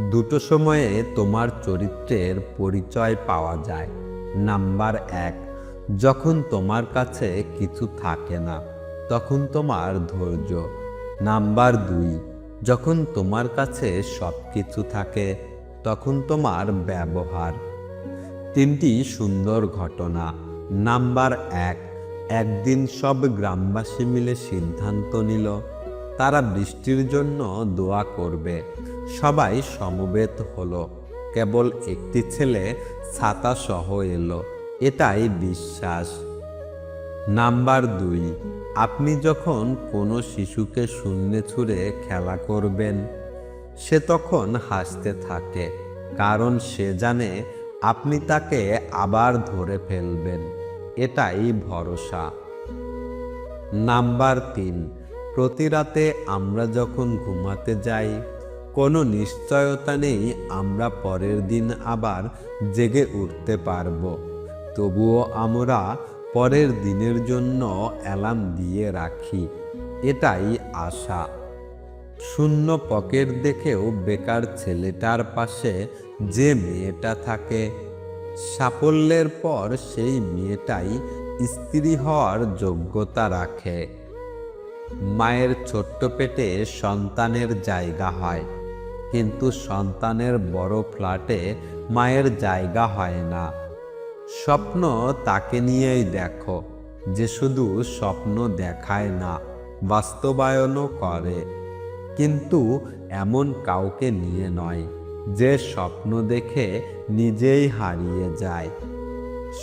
দুটো সময়ে তোমার চরিত্রের পরিচয় পাওয়া যায়। নাম্বার এক, যখন তোমার কাছে কিছু থাকে না, তখন তোমার ধৈর্য। নাম্বার দুই, যখন তোমার কাছে সব কিছু থাকে, তখন তোমার ব্যবহার। তিনটি সুন্দর ঘটনা। নাম্বার এক, একদিন সব গ্রামবাসী মিলে সিদ্ধান্ত নিল, তারা বৃষ্টির জন্য দোয়া করবে। সবাই সমবেত হলো। কেবল একটি ছেলে ছাতা সহ এলো। এটাই বিশ্বাস। নাম্বার দুই, আপনি যখন কোনো শিশুকে শূন্যে ছুঁড়ে খেলা করবেন, সে তখন হাসতে থাকে, কারণ সে জানে আপনি তাকে আবার ধরে ফেলবেন। এটাই ভরসা। নাম্বার তিন, প্রতি রাতে আমরা যখন ঘুমাতে যাই কোনো নিশ্চয়তা নেই, আমরা পরের দিন আবার জেগে উঠতে পারব। তবুও আমরা পরের দিনের জন্য অ্যালার্ম দিয়ে রাখি। এটাই আশা। শূন্য পকেট দেখেও বেকার ছেলেটার পাশে যে মেয়েটা থাকে, সাফল্যের পর সেই মেয়েটাই স্ত্রী হওয়ার যোগ্যতা রাখে। মায়ের ছোট্ট পেটে সন্তানের জায়গা হয়। কিন্তু সন্তানের বড় ফ্ল্যাটে মায়ের জায়গা হয় না। স্বপ্ন তাকে নিয়েই দেখো, যে শুধু স্বপ্ন দেখায় না, বাস্তবায়নও করে। কিন্তু এমন কাউকে নিয়ে নয়, যে স্বপ্ন দেখে নিজেই হারিয়ে যায়।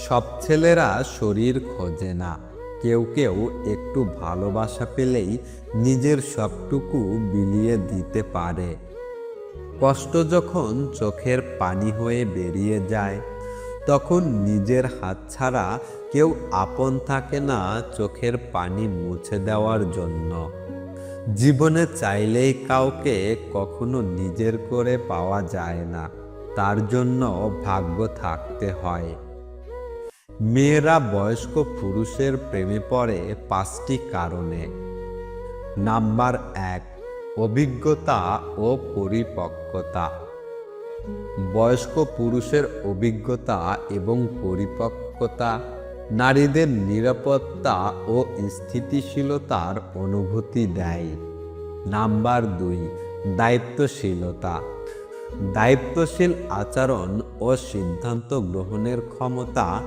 সব ছেলেরা শরীর খোঁজে না, কেউ কেউ একটু ভালোবাসা পেলেই নিজের সবটুকু বিলিয়ে দিতে পারে। কষ্ট যখন চোখের পানি হয়ে বেরিয়ে যায়, তখন নিজের হাত ছাড়া কেউ আপন থাকে না চোখের পানি মুছে দেওয়ার জন্য। জীবনে চাইলেই কাউকে কখনো নিজের করে পাওয়া যায় না, তার জন্য ভাগ্য থাকতে হয়। মেয়েরা বয়স্ক পুরুষের প্রেমে পড়ে পাঁচটি কারণে। নাম্বার এক অভিজ্ঞতা ও পরিপক্কতা। বয়স্ক পুরুষের অভিজ্ঞতা এবং পরিপক্কতা, নারীদের নিরাপত্তা ও স্থিতিশীলতার অনুভূতি দেয়। নাম্বার দুই, দায়িত্বশীলতা। দায়িত্বশীল আচরণ ও সিদ্ধান্ত গ্রহণের ক্ষমতা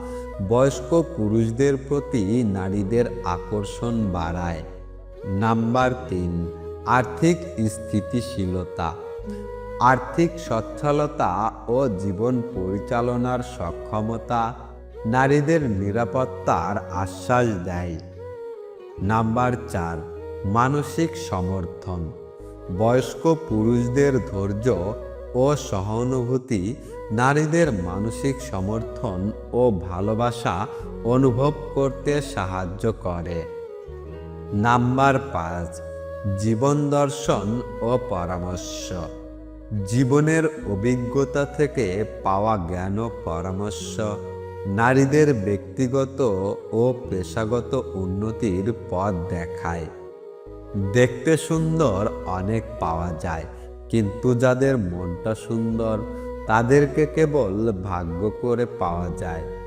বয়স্ক পুরুষদের প্রতি নারীদের আকর্ষণ বাড়ায়। নাম্বার তিন আর্থিক স্থিতিশীলতা, আর্থিক সচ্ছলতা ও জীবন পরিচালনার সক্ষমতা নারীদের নিরাপত্তার আশ্বাস দেয়। নাম্বার চার, মানসিক সমর্থন, বয়স্ক পুরুষদের ধৈর্য ও সহানুভূতি নারীদের মানসিক সমর্থন ও ভালোবাসা অনুভব করতে সাহায্য করে। নাম্বার পাঁচ জীবন দর্শন ও পরামর্শ। জীবনের অভিজ্ঞতা থেকে পাওয়া জ্ঞান ও পরামর্শ, নারীদের ব্যক্তিগত ও পেশাগত উন্নতির পথ দেখায়। দেখতে সুন্দর অনেক পাওয়া যায়, কিন্তু যাদের মনটা সুন্দর, তাদেরকে কেবল ভাগ্য করে পাওয়া যায়।